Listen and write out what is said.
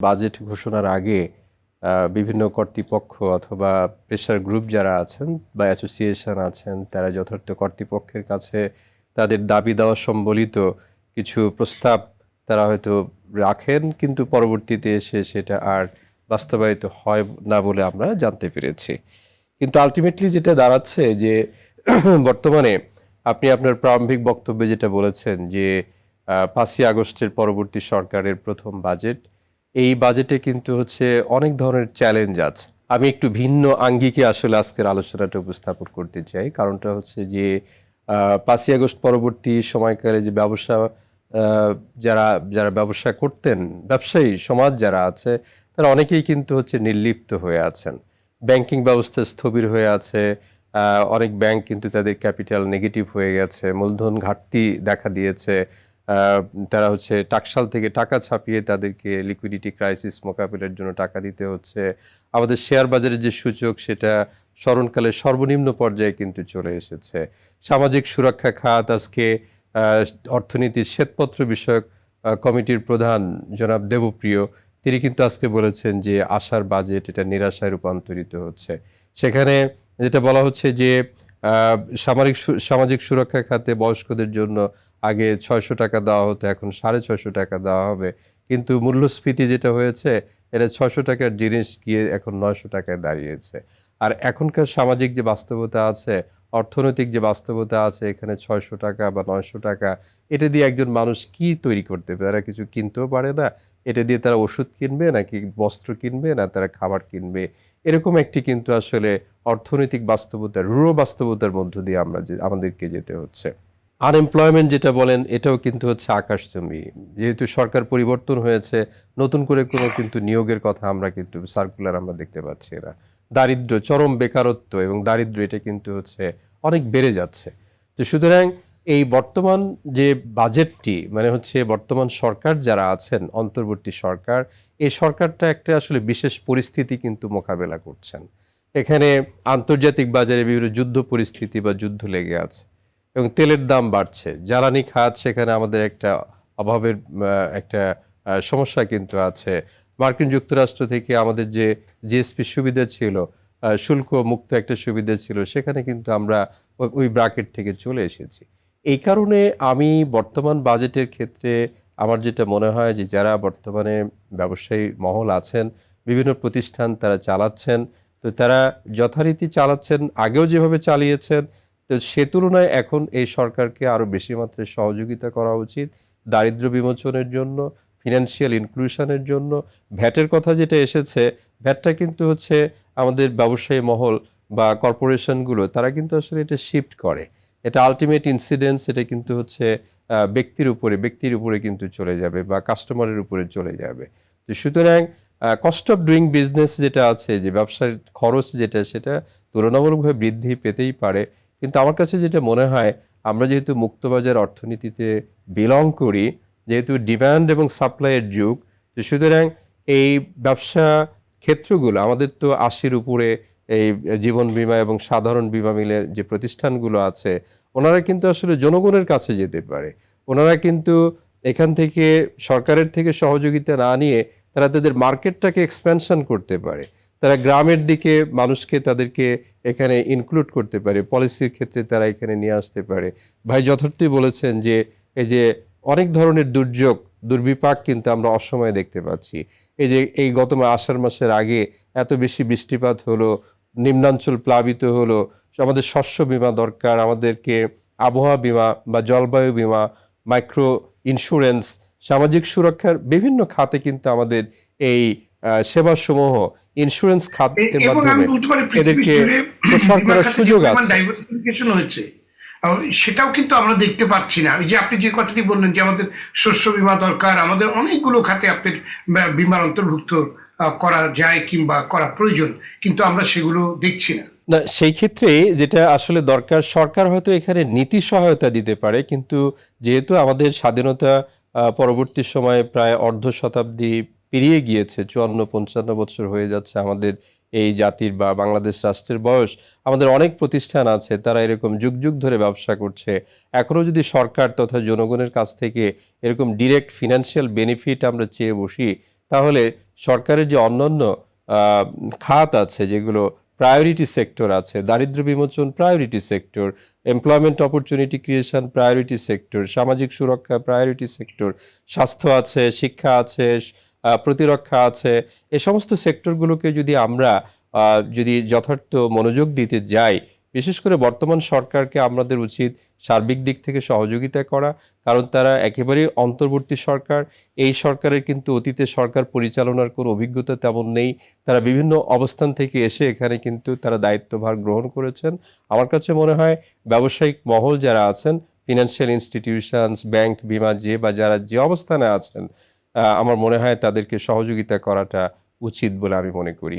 Budget ঘোষণার আগে বিভিন্ন কর্তৃপক্ষ অথবা প্রেশার গ্রুপ যারা আছেন বা অ্যাসোসিয়েশন আছেন, তারা যথার্থ কর্তৃপক্ষের কাছে তাদের দাবি দেওয়া সম্বলিত কিছু প্রস্তাব তারা হয়তো রাখেন, কিন্তু পরবর্তীতে এসে সেটা আর বাস্তবায়িত হয় না বলে আমরা জানতে পেরেছি। কিন্তু আলটিমেটলি যেটা দাঁড়াচ্ছে যে, বর্তমানে আপনি আপনার প্রারম্ভিক বক্তব্যে যেটা বলেছেন যে পাঁচই আগস্টের পরবর্তী সরকারের প্রথম বাজেট এই বাজেটে কিন্তু হচ্ছে অনেক ধরনের চ্যালেঞ্জ আছে। আমি একটু ভিন্ন আঙ্গিকে আসলে আজকের আলোচনাটা উপস্থাপন করতে চাই। কারণটা হচ্ছে যে পাঁচই আগস্ট পরবর্তী সময়কালে যে ব্যবসা যারা যারা ব্যবসা করতেন, ব্যবসায়ী সমাজ যারা আছে, তারা অনেকেই কিন্তু হচ্ছে নির্লিপ্ত হয়ে আছেন। ব্যাংকিং ব্যবস্থা স্থবির হয়ে আছে অনেক ব্যাংক কিন্তু তাদের ক্যাপিটাল নেগেটিভ হয়ে গেছে, মূলধন ঘাটতি দেখা দিয়েছে তারা হচ্ছে টাকশাল থেকে টাকা ছাপিয়ে তাদেরকে লিকুইডিটি ক্রাইসিস মোকাবিলার জন্য টাকা দিতে হচ্ছে। আমাদের শেয়ার বাজারের যে সূচক, সেটা স্মরণকালে সর্বনিম্ন পর্যায়ে কিন্তু চলে এসেছে। সামাজিক সুরক্ষা খাত, আজকে অর্থনীতির শ্বেতপত্র বিষয়ক কমিটির প্রধান জনাব দেবপ্রিয়, তিনি কিন্তু আজকে বলেছেন যে আশার বাজেট এটা নিরাশায় রূপান্তরিত হচ্ছে। সেখানে যেটা বলা হচ্ছে যে আহ, সামরিক সামাজিক সুরক্ষা খাতে বয়স্কদের জন্য আগে ছয়শো টাকা দেওয়া হতো এখন সাড়ে ছয়শো টাকা দেওয়া হবে। কিন্তু মূল্যস্ফীতি যেটা হয়েছে এটা ছয়শো টাকার জিনিস গিয়ে এখন নয়শো টাকায় দাঁড়িয়েছে। আর এখনকার সামাজিক যে বাস্তবতা আছে অর্থনৈতিক যে বাস্তবতা আছে এখানে ছয়শো টাকা বা নয়শো টাকা এটা দিয়ে একজন মানুষ কি তৈরি করতে পারে? কিছু কিনতেও পারে না এটা দিয়ে তারা ওষুধ কিনবে নাকি বস্ত্র কিনবে না তারা খাবার কিনবে? এরকম একটি কিন্তু আসলে অর্থনৈতিক বাস্তবতা রূঢ় বাস্তবতার মধ্য দিয়ে আমরা যে, আমাদেরকে যেতে হচ্ছে। আনএমপ্লয়মেন্ট যেটা বলেন, এটাও কিন্তু হচ্ছে আকাশচুম্বী যেহেতু সরকার পরিবর্তন হয়েছে, নতুন করে কোনো কিন্তু নিয়োগের কথা আমরা কিন্তু সার্কুলার আমরা দেখতে পাচ্ছি না। দারিদ্র চরম বেকারত্ব এবং দারিদ্র এটা কিন্তু হচ্ছে অনেক বেড়ে যাচ্ছে। তো সুতরাং এই বর্তমান যে বাজেটটি মানে হচ্ছে বর্তমান সরকার যারা আছেন, অন্তর্বর্তী সরকার, এই সরকারটা একটা আসলে বিশেষ পরিস্থিতি কিন্তু মোকাবেলা করছেন। এখানে আন্তর্জাতিক বাজারে বিভিন্ন যুদ্ধ পরিস্থিতি বা যুদ্ধ লেগে আছে এবং তেলের দাম বাড়ছে। জ্বালানি খাত, সেখানে আমাদের একটা অভাবের একটা সমস্যা কিন্তু আছে। মার্কিন যুক্তরাষ্ট্র থেকে আমাদের যে জিএসপি সুবিধা ছিল শুল্ক মুক্ত একটা সুবিধা ছিল, সেখানে কিন্তু আমরা ওই ব্রাকেট থেকে চলে এসেছি। এই কারণে আমি বর্তমান বাজেটের ক্ষেত্রে আমার যেটা মনে হয় যে যারা বর্তমানে ব্যবসায়ী মহল আছেন, বিভিন্ন প্রতিষ্ঠান তারা চালাচ্ছেন, তো তারা যথারীতি চালাচ্ছেন, আগেও যেভাবে চালিয়েছেন, তো সে তুলনায় এখন এই সরকারকে আরও বেশি মাত্রায় সহযোগিতা করা উচিত দারিদ্র বিমোচনের জন্য ফিনান্সিয়াল ইনক্লুশনের জন্য। ভ্যাটের কথা যেটা এসেছে, ভ্যাটটা কিন্তু হচ্ছে আমাদের ব্যবসায়ী মহল বা কর্পোরেশনগুলো, তারা কিন্তু আসলে এটা শিফট করে। এটা আলটিমেট ইনসিডেন্স এটা কিন্তু হচ্ছে ব্যক্তির উপরে ব্যক্তির উপরে কিন্তু চলে যাবে বা কাস্টমারের উপরে চলে যাবে। তো সুতরাং কস্ট অফ ডুইং বিজনেস যেটা আছে, যে ব্যবসার খরচ যেটা, সেটা তুলনামূলকভাবে বৃদ্ধি পেতেই পারে। কিন্তু আমার কাছে যেটা মনে হয়, আমরা যেহেতু মুক্তবাজার অর্থনীতিতে বিলং করি, যেহেতু ডিমান্ড এবং সাপ্লাইয়ের যুগ, তো সুতরাং এই ব্যবসা ক্ষেত্রগুলো, আমাদের তো আশির উপরে এই জীবন বিমা এবং সাধারণ বিমা মিলে যে প্রতিষ্ঠানগুলো আছে, ওনারা কিন্তু আসলে জনগণের কাছে যেতে পারে। ওনারা কিন্তু এখান থেকে সরকারের থেকে সহযোগিতা না নিয়ে তারা তাদের মার্কেটটাকে এক্সপ্যানশন করতে পারে। তারা গ্রামের দিকে মানুষকে তাদেরকে এখানে ইনক্লুড করতে পারে পলিসির ক্ষেত্রে তারা এখানে নিয়ে আসতে পারে। ভাই যথার্থই বলেছেন যে, এই যে অনেক ধরনের দুর্যোগ দুর্বিপাক কিন্তু আমরা অসময়ে দেখতে পাচ্ছি। এই যে এই গত আষাঢ় মাসের আগে এত বেশি বৃষ্টিপাত হলো নিম্নাঞ্চল প্লাবিত হলো আমাদের শস্য বীমা দরকার আমাদেরকে আবহাওয়া বীমা বা জলবায়ু বিমা মাইক্রো ইন্স্যুরেন্স সামাজিক সুরক্ষার বিভিন্ন খাতে কিন্তু আমাদের এই সেবাসমূহ ইন্স্যুরেন্স খাতের মাধ্যমে এদেরকে প্রসার করার সুযোগ আছে। সেটাও কিন্তু আমরা দেখতে পাচ্ছি না। ওই যে আপনি যে কথাটি বললেন যে আমাদের শস্য বীমা দরকার, আমাদের অনেকগুলো খাতে আপনার বীমার অন্তর্ভুক্ত করা যায় কিংবা করা প্রয়োজন, কিন্তু আমরা সেগুলো দেখছি না। না, সেই ক্ষেত্রে যেটা আসলে দরকার, সরকার হয়তো এখানে নীতি সহায়তা দিতে পারে, কিন্তু যেহেতু আমাদের স্বাধীনতা পরবর্তী সময়ে প্রায় অর্ধ শতাব্দী পেরিয়ে গিয়েছে, চুয়ান্ন পঞ্চান্ন বছর হয়ে যাচ্ছে আমাদের এই জাতির বা বাংলাদেশ রাষ্ট্রের বয়স, আমাদের অনেক প্রতিষ্ঠান আছে, তারা এরকম যুগ যুগ ধরে ব্যবসা করছে। এখনও যদি সরকার তথা জনগণের কাছ থেকে এরকম ডিরেক্ট ফিনান্সিয়াল বেনিফিট আমরা চেয়ে বসি, তাহলে সরকারের যে অন্যান্য খাত আছে, যেগুলো প্রায়োরিটি সেক্টর আছে, দারিদ্র বিমোচন priority sector employment opportunity creation priority sector সামাজিক সুরক্ষা প্রায়োরিটি সেক্টর স্বাস্থ্য আছে, শিক্ষা আছে প্রতিরক্ষা আছে, এ সমস্ত সেক্টরগুলোকে যদি আমরা যদি যথার্থ মনোযোগ দিতে যাই, বিশেষ করে বর্তমান সরকারকে আমাদের উচিত সার্বিক দিক থেকে সহযোগিতা করা, কারণ তারা একেবারেই অন্তর্বর্তী সরকার, এই সরকারের কিন্তু অতীতে সরকার পরিচালনার কোনো অভিজ্ঞতা তেমন নেই, তারা বিভিন্ন অবস্থান থেকে এসে এখানে কিন্তু তারা দায়িত্বভার গ্রহণ করেছেন। আমার কাছে মনে হয় ব্যবসায়িক মহল যারা আছেন ফিনান্সিয়াল ইনস্টিটিউশনস ব্যাংক বিমা, যে বা যারা যে অবস্থানে আছেন আমার মনে হয় তাদেরকে সহযোগিতা করাটা উচিত বলে আমি মনে করি।